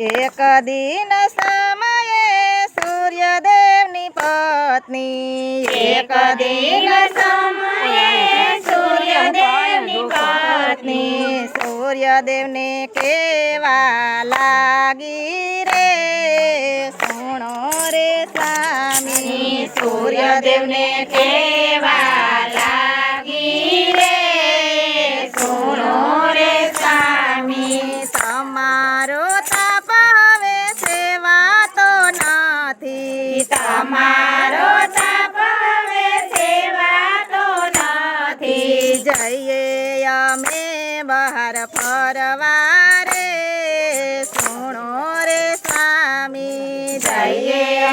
એક દિન સમયે સૂર્યદેવની પત્ની એક દિન સમયે સૂર્યદેવની પત્ની સૂર્યદેવને કેવા લાગી રે સુણો રે સ્વામી સૂર્યદેવને કેવા લાગી રે બહાર ફરવા રે સુણો રે સ્વામી જઈએ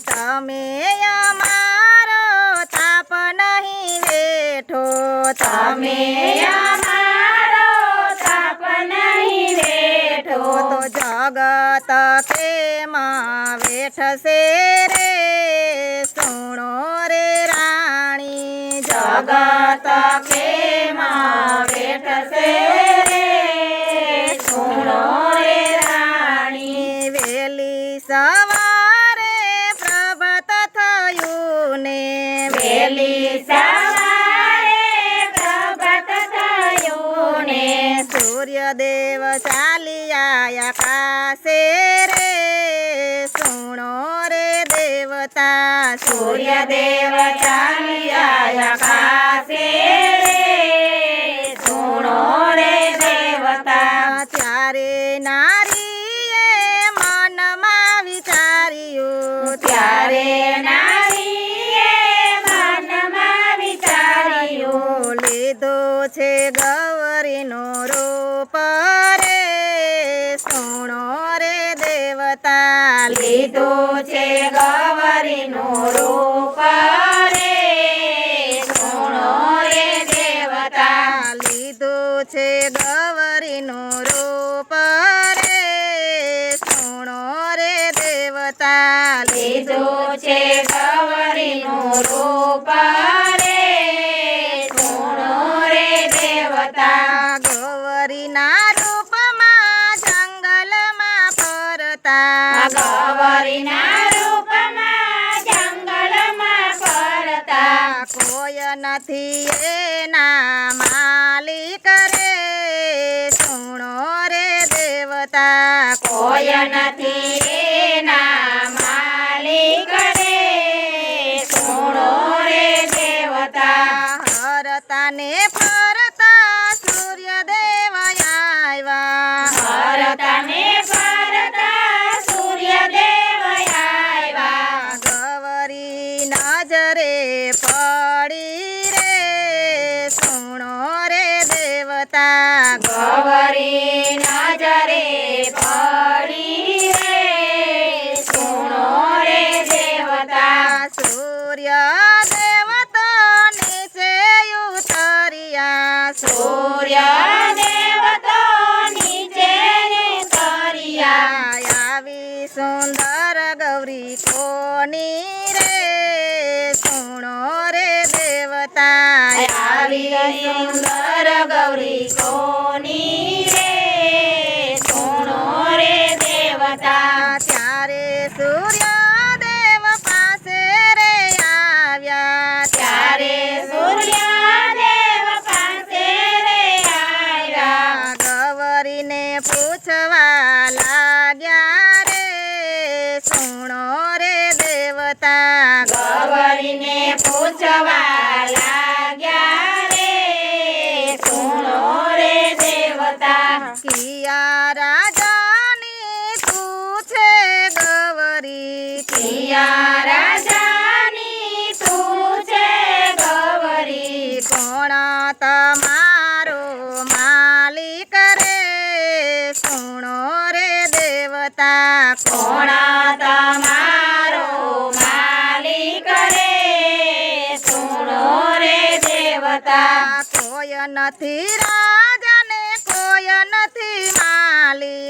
તમે અમારો તાપ નહીં વેઠો. તમે અમારો તો જગત કેમાં બેઠશે રે. સુણો રે રાણી? જગત કેમાં વેઠશે રે? સુનો રે રાણી? વેલી સવારે દેવતા સૂર્યદેવ ચાલી રે દેવતા. ત્યારે નારીએ મનમાં વિચાર્યું ત્યારે નારીએ મનમાં વિચાર્યું. લીધો છે ગૌરીનો રૂપ રે સુણો રે દેવતા. લીધો છે ગવરીનું રૂપ રે સુનો રે દેવતા લીધો છે ગૌરીનો રૂપ રે સુણો રે દેવતા લીધો છે ગવરીનું રૂપ નથી એના માલિક રે સુણો રે દેવતા કોઈ નથી એના માલિક રે સુણો રે દેવતા. હરતા ને ફરતા સૂર્યદેવ આવ્યા. ફરતાને ફરતા સૂર્યદેવ આવ્યા. ગવરી નજરે કિયા રાજાની પૂછે ગવરી. કિયા રાજાની તું છે ગવરી. કોણ તમારો માલિક રે? સુણો રે દેવતા? કોણ તમારો માલિક રે? સુણો રે દેવતા? કોઈ નથી રાજાને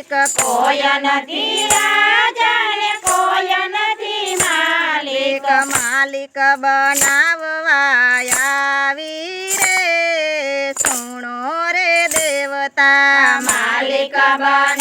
માલિક કોઈ નથી રાજાને કોઈ નથી માલિક. માલિક બનાવવા આવી રે, સુણો રે દેવતા. માલિક બન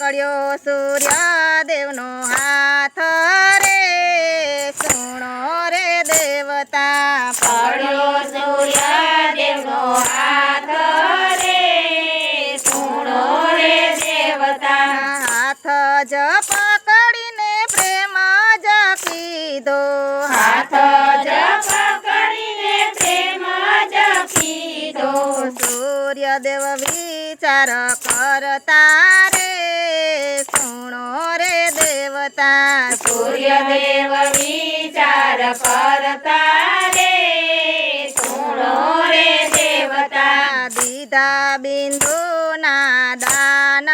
પકડ્યો સૂર્યદેવનો હાથ રે, સુણો રે દેવતા પકડ્યો સૂર્યદેવનો હાથ રે, સુણો રે દેવતા. હાથ જ પકડીને પ્રેમ જ કીધો. હાથ જ પકડીને પ્રેમ જ કીધો. સૂર્યદેવ વિચાર સૂર્યદેવ વિચાર કરતા રે સુણો રે દેવતા દીધા બિંદુના દાન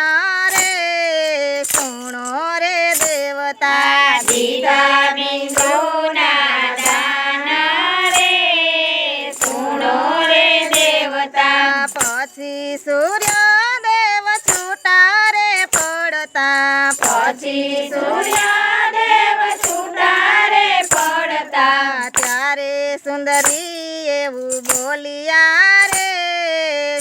રે સુણો રે દેવતા દીદા બિંદુના દાન રે સુણો રે દેવતા પછી સૂર્યદેવ છૂટા રે પડતા પછી સૂર્યદેવ સુંદરી એવું બોલિયા રે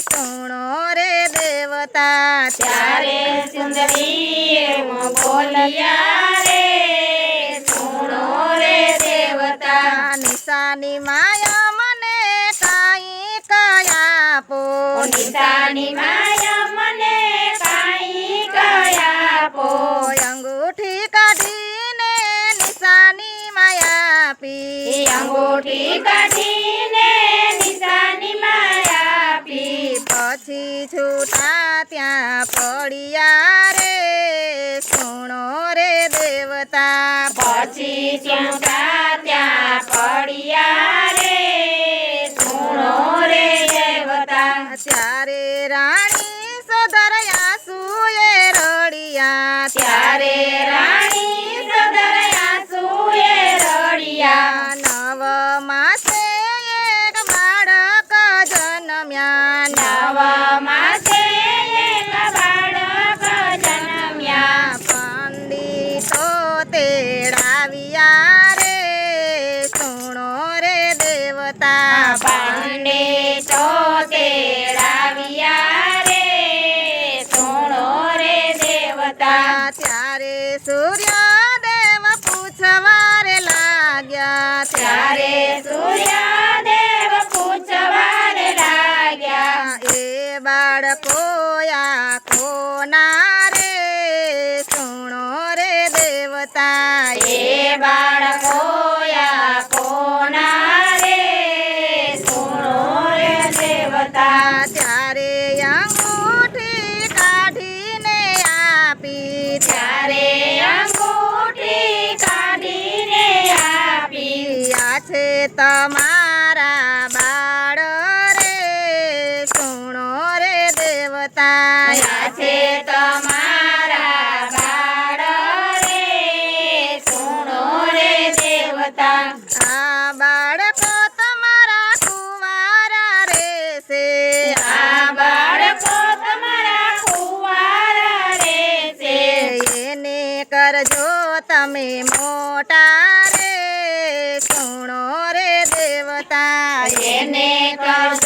સુણો રે દેવતા. ત્યારે સુંદરી એવું બોલિયા રે સુણો રે દેવતા. નિશાની માયા મને કાઈ કયા પો નિશાની કાઢીને નિશાની માયા પી પછી છૂટા ત્યાં પડ્યા તમારા બાળ રે સુણો રે દેવતા. કરજો તમે મોટા રે સુણો રે દેવતા. એને કર